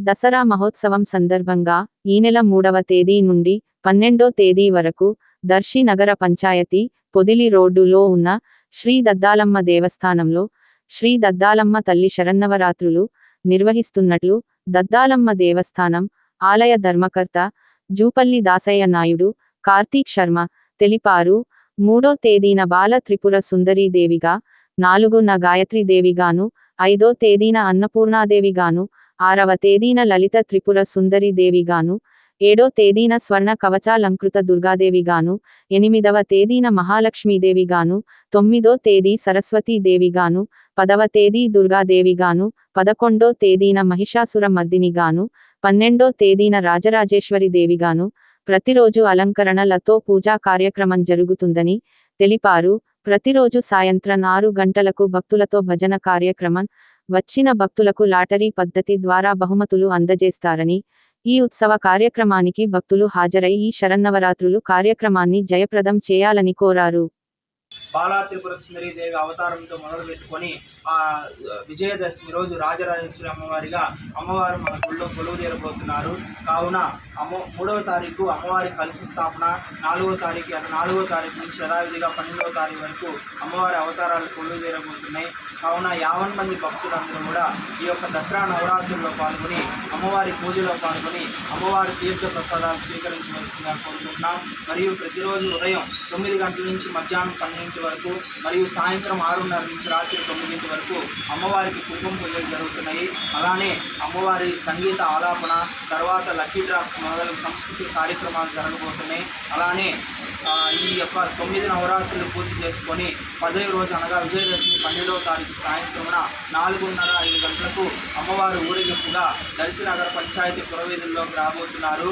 దసరా మహోత్సవం సందర్భంగా ఈ నెల మూడవ తేదీ నుండి పన్నెండో తేదీ వరకు దర్శి నగర పంచాయతీ పొదిలి రోడ్డులో ఉన్న శ్రీ దద్దాలమ్మ దేవస్థానంలో శ్రీ దద్దాలమ్మ తల్లి శరన్నవరాత్రులు నిర్వహిస్తున్నట్లు దద్దాలమ్మ దేవస్థానం ఆలయ ధర్మకర్త జూపల్లి దాసయ్య నాయుడు కార్తీక్ శర్మ తెలిపారు. మూడో తేదీన బాల త్రిపుర సుందరీదేవిగా నాలుగున గాయత్రి దేవిగాను ఐదో తేదీన అన్నపూర్ణాదేవిగాను ఆరవ తేదీన లలిత త్రిపుర సుందరి దేవిగాను ఏడో తేదీన స్వర్ణ కవచాలంకృత దుర్గాదేవిగాను ఎనిమిదవ తేదీన మహాలక్ష్మీదేవిగాను తొమ్మిదో తేదీ సరస్వతీదేవిగాను పదవ తేదీ దుర్గాదేవిగాను పదకొండో తేదీన మహిషాసుర మర్దినిగాను పన్నెండో తేదీన రాజరాజేశ్వరి దేవిగాను ప్రతిరోజు అలంకరణలతో పూజా కార్యక్రమం జరుగుతుందని తెలిపారు. ప్రతిరోజు సాయంత్రం ఆరు గంటలకు భక్తులతో భజన కార్యక్రమం వచ్చిన భక్తులకు లాటరీ పద్ధతి ద్వారా బహుమతులు అందజేస్తారని ఈ ఉత్సవ కార్యక్రమానికి భక్తులు హాజరై ఈ శరన్నవరాత్రులు కార్యక్రమాన్ని జయప్రదం చేయాలని కోరారు. బాలా త్రిపుర సుందరీదేవి అవతారంతో మొదలు పెట్టుకొని ఆ విజయదశమి రోజు రాజరాజేశ్వరి అమ్మవారిగా అమ్మవారు మన గుళ్ళో కొలువు తీరబోతున్నారు. కావున అమ్మ మూడవ తారీఖు అమ్మవారి కలిసి స్థాపన నాలుగో తారీఖు నాలుగో తారీఖు నుంచి యథావిధిగా పన్నెండవ తారీఖు వరకు అమ్మవారి అవతారాలు కొలువు తీరబోతున్నాయి. కావున యావన్ మంది భక్తులందరూ కూడా ఈ యొక్క దసరా నవరాత్రుల్లో పాల్గొని అమ్మవారి పూజలో పాల్గొని అమ్మవారి తీర్థ ప్రసాదాలు స్వీకరించవలసిందిగా కోరుకుంటున్నాం. మరియు ప్రతిరోజు ఉదయం తొమ్మిది గంటల నుంచి మధ్యాహ్నం పన్నెండు పన్నెండింటి వరకు మరియు సాయంత్రం ఆరున్నర నుంచి రాత్రి తొమ్మిదింటి వరకు అమ్మవారికి కుంభం పూజలు జరుగుతున్నాయి. అలానే అమ్మవారి సంగీత ఆలాపన తర్వాత లక్కీ డ్రాప్ మొదలగు సంస్కృతి కార్యక్రమాలు జరగబోతున్నాయి. అలానే ఈ యొక్క తొమ్మిది నవరాత్రులు పూర్తి చేసుకొని పదవ రోజు అనగా విజయదశమి పన్నెండవ తారీఖు సాయంత్రమున నాలుగున్నర ఐదు గంటలకు అమ్మవారు ఊరేగింపుగా దర్శి నగర పంచాయతీ పురవీధుల్లోకి రాబోతున్నారు.